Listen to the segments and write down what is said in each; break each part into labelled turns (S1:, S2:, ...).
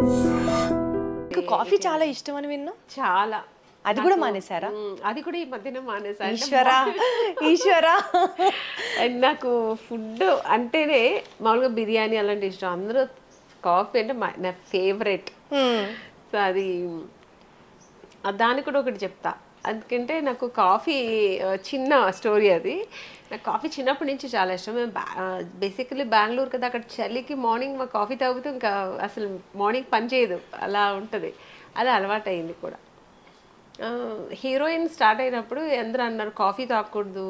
S1: మీకు కాఫీ చాలా ఇష్టం అని విన్నా?
S2: చాలా.
S1: అది కూడా మానేశారా.
S2: అది కూడా ఈ మధ్యన మానేసా అంటే
S1: ఈశ్వరా. ఈశ్వరా
S2: నాకు ఫుడ్ అంటేనే మామూలుగా బిర్యానీ అలాంటి ఇష్టం. అందరూ కాఫీ అంటే నా ఫేవరెట్. సో అది దానికి కూడా ఒకటి చెప్తా. ఎందుకంటే నాకు కాఫీ చిన్న స్టోరీ అది. నాకు కాఫీ చిన్నప్పటి నుంచి చాలా ఇష్టం. మేము బేసికలీ బెంగళూరు కదా అక్కడ చలికి మార్నింగ్ మా కాఫీ తాగుతూ ఇంకా అసలు మార్నింగ్ పని చేయదు. అలా ఉంటుంది. అలా అలవాటు అయింది కూడా హీరోయిన్ స్టార్ట్ అయినప్పుడు అందరూ అన్నారు కాఫీ తాగకూడదు.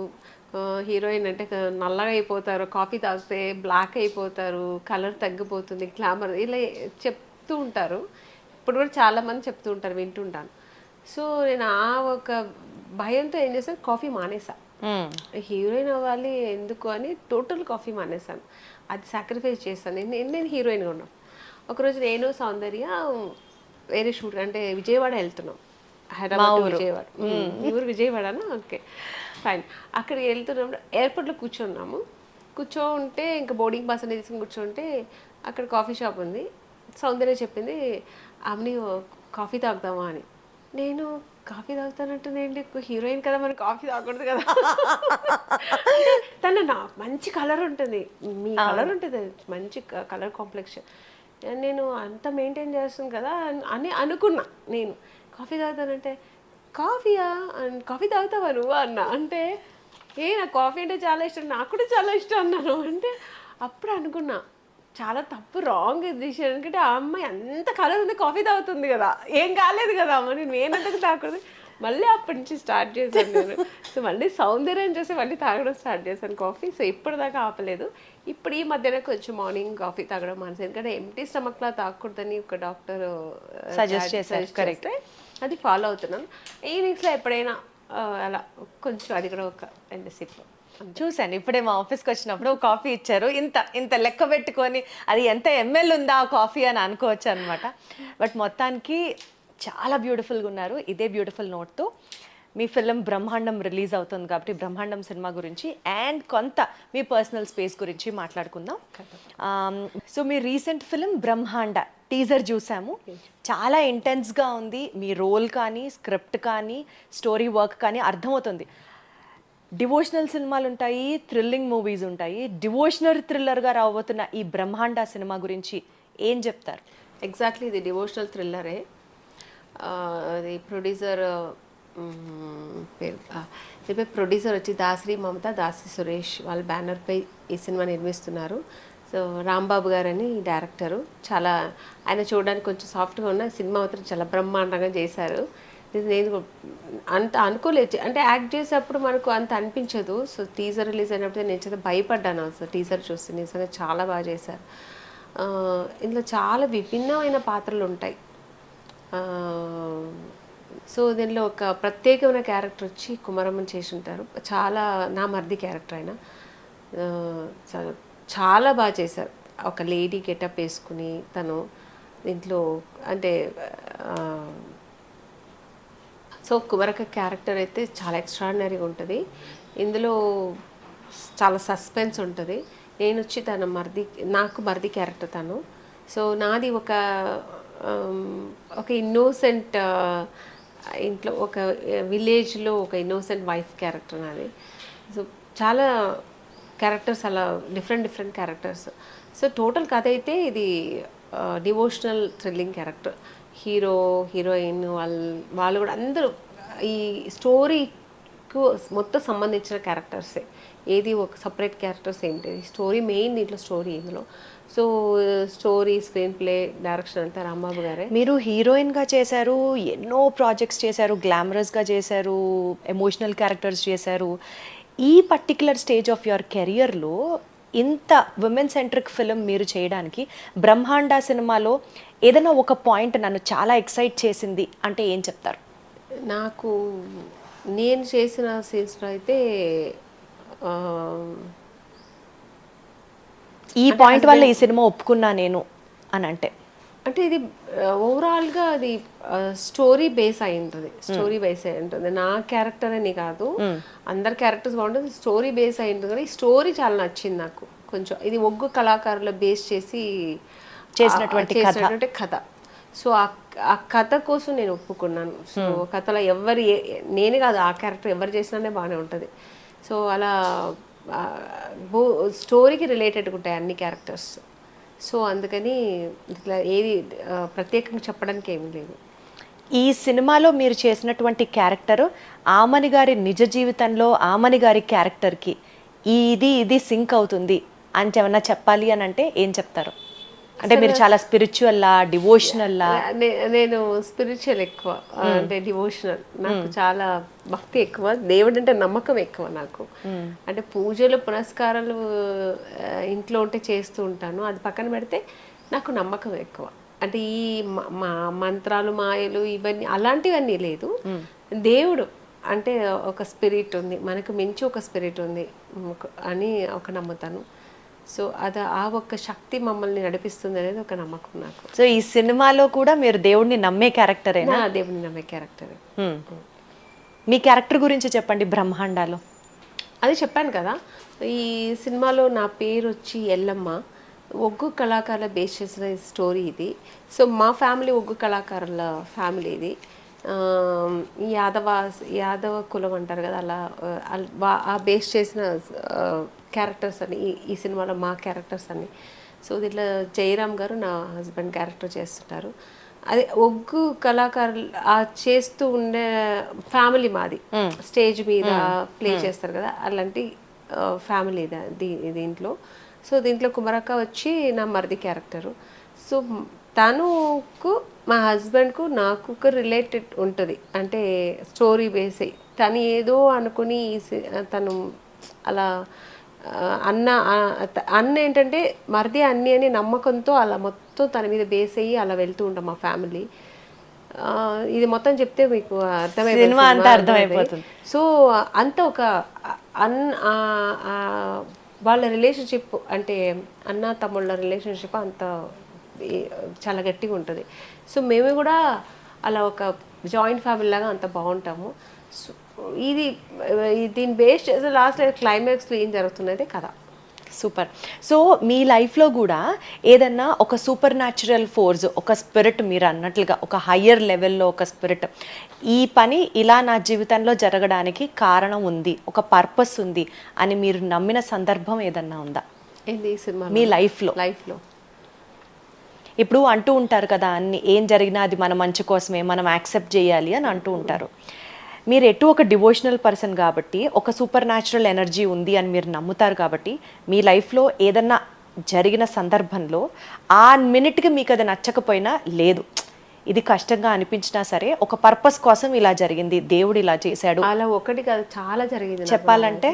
S2: హీరోయిన్ అంటే నల్లగా అయిపోతారు. కాఫీ తాగితే బ్లాక్ అయిపోతారు. కలర్ తగ్గిపోతుంది. గ్లామర్ ఇలా చెప్తూ ఉంటారు. ఇప్పుడు కూడా చాలామంది చెప్తూ ఉంటారు వింటుంటాను సో నేను ఆ ఒక భయంతో ఏం చేశాను? కాఫీ మానేసా. హీరోయిన్ అవ్వాలి ఎందుకు అని టోటల్ కాఫీ మానేశాను అది సాక్రిఫైస్ చేశాను. నేను నేను హీరోయిన్గా ఉన్నాను. ఒకరోజు నేను సౌందర్య వేరే షూట్ అంటే విజయవాడ వెళ్తున్నాం. హైదరాబాద్ విజయవాడ. ఊరు విజయవాడనా? ఓకే. ఫైన్ అక్కడికి వెళ్తున్నప్పుడు ఎయిర్పోర్ట్లో కూర్చున్నాము. కూర్చోంటే ఇంకా బోర్డింగ్ పాస్ అనేది తీసుకుని కూర్చోంటే అక్కడ కాఫీ షాప్ ఉంది. సౌందర్య చెప్పింది ఆమెని కాఫీ తాగుదామా? అని. నేను కాఫీ తాగుతానంటేనేంటి హీరోయిన్ కదా మరి కాఫీ తాగకూడదు కదా. తను నా మంచి కలర్ ఉంటుంది. మీ కలర్ ఉంటుంది. మంచి కలర్ కాంప్లెక్షన్ నేను అంత మెయింటైన్ చేస్తాను కదా అన్- అని అనుకున్నా నేను. కాఫీ తాగుతానంటే కాఫీయా? కాఫీ తాగుతావా నువ్వు? అన్న. అంటే ఏ నాకు కాఫీ అంటే చాలా ఇష్టం నాకు కూడా చాలా ఇష్టం అన్నాను. అంటే అప్పుడు అనుకున్నా. చాలా తప్పు రాంగ్ డిసిషన్ ఎందుకంటే ఆ అమ్మాయి అంత కలర్ ఉంది కాఫీ తాగుతుంది కదా. ఏం కాలేదు కదా మరి నేనంతకు తాగకూడదు? మళ్ళీ అప్పటి నుంచి స్టార్ట్ చేశాను నేను. సో మళ్ళీ సౌందర్యం చూసి మళ్ళీ తాగడం స్టార్ట్ చేశాను కాఫీ సో ఇప్పటిదాకా ఆపలేదు. ఇప్పుడు ఈ మధ్యన కొంచెం మార్నింగ్ కాఫీ తాగడం మానేసి ఎందుకంటే ఎంటీ స్టమక్లా తాగకూడదని ఒక డాక్టర్
S1: Suggest చేశారు, correct.
S2: అది ఫాలో అవుతున్నాను. ఈవినింగ్స్లో ఎప్పుడైనా ఆ, అలా కొంచెం అది కూడా ఒక రెండు సిప్
S1: చూశాను ఇప్పుడే మా ఆఫీస్కి వచ్చినప్పుడు కాఫీ ఇచ్చారు. ఇంత ఇంత లెక్క పెట్టుకొని అది ఎంత ఎంఎల్ ఉందా ఆ కాఫీ అని అనుకోవచ్చు అనమాట బట్ మొత్తానికి చాలా బ్యూటిఫుల్గా ఉన్నారు. ఇదే బ్యూటిఫుల్ నోట్తో మీ ఫిలిం బ్రహ్మాండం రిలీజ్ అవుతుంది కాబట్టి బ్రహ్మాండం సినిమా గురించి అండ్ కొంత మీ పర్సనల్ స్పేస్ గురించి మాట్లాడుకుందాం. సో మీ రీసెంట్ ఫిలిం బ్రహ్మాండ టీజర్ చూసాము. చాలా ఇంటెన్స్గా ఉంది. మీ రోల్ కానీ స్క్రిప్ట్ కానీ స్టోరీ వర్క్ కానీ అర్థమవుతుంది. డివోషనల్ సినిమాలు ఉంటాయి థ్రిల్లింగ్ మూవీస్ ఉంటాయి. డివోషనల్ థ్రిల్లర్గా రాబోతున్న ఈ బ్రహ్మాండ సినిమా గురించి ఏం చెప్తారు?
S2: ఎగ్జాక్ట్లీ ఇది డివోషనల్ థ్రిల్లరే. అది ప్రొడ్యూసర్ పేరు చెప్పే ప్రొడ్యూసర్ వచ్చి దాసరి మమత దాసి సురేష్ వాళ్ళ బ్యానర్పై ఈ సినిమా నిర్మిస్తున్నారు. సో రాంబాబు గారని డైరెక్టరు. చాలా ఆయన చూడడానికి కొంచెం సాఫ్ట్గా ఉన్న సినిమా మాత్రం చాలా బ్రహ్మాండంగా చేశారు. నేను అంత అనుకోలేదు. అంటే యాక్ట్ చేసేటప్పుడు మనకు అంత అనిపించదు. సో టీజర్ రిలీజ్ అయినప్పుడు నేను చాలా భయపడ్డాను. అసలు టీజర్ చూస్తే నిజంగా చాలా బాగా చేశారు. ఇందులో చాలా విభిన్నమైన పాత్రలు ఉంటాయి. సో దీనిలో ఒక ప్రత్యేకమైన క్యారెక్టర్ వచ్చి కుమరమ్మని చేసి ఉంటారు. చాలా నా మర్ది క్యారెక్టర్ ఆయన చాలా చాలా బాగా చేశారు. ఒక లేడీ గెటప్ వేసుకుని తను దీంట్లో అంటే సో కుమరక క్యారెక్టర్ అయితే చాలా ఎక్స్ట్రాడినరీగా ఉంటుంది. ఇందులో చాలా సస్పెన్స్ ఉంటుంది. నేను వచ్చి తన మర్ది నాకు మర్ది క్యారెక్టర్ తను. సో నాది ఒక ఒక ఇన్నోసెంట్ ఇంట్లో ఒక విలేజ్లో ఒక ఇన్నోసెంట్ వైఫ్ క్యారెక్టర్ నాది. సో చాలా క్యారెక్టర్స్ అలా different different characters so total కథ అయితే ఇది devotional thrilling character hero heroine వాళ్ళు వాళ్ళు కూడా అందరూ ఈ స్టోరీకు మొత్తం సంబంధించిన క్యారెక్టర్సే. ఏది ఒక సపరేట్ క్యారెక్టర్స్ ఏంటి స్టోరీ మెయిన్ దీంట్లో స్టోరీ ఇందులో. So story screenplay direction అంతా రాంబాబు గారే.
S1: మీరు హీరోయిన్గా చేశారు ఎన్నో ప్రాజెక్ట్స్ చేశారు గ్లామరస్గా చేశారు ఎమోషనల్ క్యారెక్టర్స్ చేశారు. ఈ పర్టికులర్ స్టేజ్ ఆఫ్ యువర్ కెరియర్లో ఇంత ఉమెన్ సెంట్రిక్ ఫిలిం మీరు చేయడానికి బ్రహ్మాండ సినిమాలో ఏదైనా ఒక పాయింట్ నన్ను చాలా ఎక్సైట్ చేసింది అంటే ఏం చెప్తారు?
S2: నాకు నేను చేసిన సీన్స్లో అయితే
S1: ఈ పాయింట్ వల్ల ఈ సినిమా ఒప్పుకున్నా నేను అని అంటే.
S2: అంటే ఇది ఓవరాల్గా అది స్టోరీ బేస్ అయి ఉంటుంది. స్టోరీ బేస్ అయి ఉంటుంది. నా క్యారెక్టర్ అని కాదు. అందరి క్యారెక్టర్స్ బాగుంటుంది. స్టోరీ బేస్ అయి ఉంటుంది. కానీ స్టోరీ చాలా నచ్చింది నాకు. కొంచెం ఇది ఒగ్గు కళాకారుల బేస్ చేసి
S1: చేసినటువంటి
S2: కథ. సో ఆ కథ కోసం నేను ఒప్పుకున్నాను. సో కథలో ఎవరు నేనే కాదు ఆ క్యారెక్టర్ ఎవరు చేసినానే బాగానే ఉంటుంది. సో అలా స్టోరీకి రిలేటెడ్గా ఉంటాయి అన్ని క్యారెక్టర్స్ సో అందుకని ఇట్లా ఏది ప్రత్యేకంగా చెప్పడానికి ఏమీ లేదు.
S1: ఈ సినిమాలో మీరు చేసినటువంటి క్యారెక్టర్ ఆమని గారి నిజ జీవితంలో ఆమని గారి క్యారెక్టర్కి ఇది ఇది సింక్ అవుతుంది అని ఏమన్నా చెప్పాలి అని అంటే ఏం చెప్తారు? అంటే మీరు చాలా స్పిరిచువల్లా డివోషనల్లా
S2: నేను స్పిరిచువల్ ఎక్కువ. అంటే డివోషనల్ నాకు చాలా భక్తి ఎక్కువ. దేవుడు అంటే నమ్మకం ఎక్కువ నాకు. అంటే పూజలు పునస్కారాలు ఇంట్లో ఉంటే చేస్తూ ఉంటాను. అది పక్కన పెడితే నాకు నమ్మకం ఎక్కువ. అంటే ఈ మ- మంత్రాలు మాయలు ఇవన్నీ అలాంటివన్నీ లేదు. దేవుడు అంటే ఒక స్పిరిట్ ఉంది. మనకు మించి ఒక స్పిరిట్ ఉంది. అని ఒక నమ్ముతాను. సో అది ఆ ఒక్క శక్తి మమ్మల్ని నడిపిస్తుంది అనేది ఒక నమ్మకం నాకు.
S1: సో ఈ సినిమాలో కూడా మీరు దేవుడిని నమ్మే క్యారెక్టరేనా?
S2: నా దేవుని నమ్మే క్యారెక్టర్.
S1: మీ క్యారెక్టర్ గురించి చెప్పండి బ్రహ్మాండాలు.
S2: అది చెప్పాను కదా. ఈ సినిమాలో నా పేరు వచ్చి ఎల్లమ్మ. ఒగ్గు కళాకారుల బేస్ చేసిన స్టోరీ ఇది. సో మా ఫ్యామిలీ ఒగ్గు కళాకారుల ఫ్యామిలీ ఇది. యాదవ యాదవ కులం అంటారు కదా అలా ఆ, బేస్ చేసిన క్యారెక్టర్స్ అని ఈ- సినిమాలో మా క్యారెక్టర్స్ అన్ని సో దీంట్లో జయరామ్ గారు నా హస్బెండ్ క్యారెక్టర్ చేస్తుంటారు. అదే ఒగ్గు కళాకారులు ఆ చేస్తూ ఉండే ఫ్యామిలీ మాది. స్టేజ్ మీద ప్లే చేస్తారు కదా అలాంటి ఫ్యామిలీ దీ దీంట్లో. సో దీంట్లో కుమరక్క వచ్చి నా మరిది క్యారెక్టరు సో తనుకు మా హస్బెండ్కు నాకు ఒక రిలేటెడ్ ఉంటుంది. అంటే స్టోరీ బేస్ అయ్యి తను ఏదో అనుకుని తను అలా అన్న అన్న ఏంటంటే మరిది అన్ని అని నమ్మకంతో అలా మొత్తం తన మీద బేస్ అయ్యి అలా వెళ్తూ ఉంటాం మా ఫ్యామిలీ ఇది మొత్తం చెప్తే మీకు అర్థమైపోతుంది. సో అంత ఒక అన్ వాళ్ళ రిలేషన్షిప్ అంటే అన్న తమ్ముళ్ళ రిలేషన్షిప్ అంత చాలా గట్టిగా ఉంటుంది. సో మేము కూడా అలా ఒక జాయింట్ ఫ్యామిలీ లాగా అంత బాగుంటాము. సో ఇది దీన్ని బేస్ చేసి లాస్ట్ క్లైమాక్స్లో ఏం జరుగుతున్నది కథ.
S1: సూపర్. సో మీ లైఫ్లో కూడా ఏదన్నా ఒక సూపర్ న్యాచురల్ ఫోర్స్ ఒక స్పిరిట్ మీరు అన్నట్లుగా ఒక హయ్యర్ లెవెల్లో ఒక స్పిరిట్ ఈ పని ఇలా నా జీవితంలో జరగడానికి కారణం ఉంది ఒక పర్పస్ ఉంది అని మీరు నమ్మిన సందర్భం ఏదన్నా ఉందా?
S2: ఏంది ఈ సినిమా
S1: మీ లైఫ్లో.
S2: లైఫ్లో.
S1: ఇప్పుడు అంటూ ఉంటారు కదా అన్ని ఏం జరిగినా అది మన మంచి కోసమే మనం యాక్సెప్ట్ చేయాలి అని అంటూ ఉంటారు. మీరు ఎటు ఒక డివోషనల్ పర్సన్ కాబట్టి ఒక సూపర్ న్యాచురల్ ఎనర్జీ ఉంది అని మీరు నమ్ముతారు కాబట్టి మీ లైఫ్లో ఏదన్నా జరిగిన సందర్భంలో ఆ మినిట్కి మీకు అది నచ్చకపోయినా లేదు. ఇది కష్టంగా అనిపించినా సరే ఒక పర్పస్ కోసం ఇలా జరిగింది దేవుడు ఇలా చేశాడు.
S2: అలా ఒకటి కాదు చాలా జరిగింది
S1: చెప్పాలంటే?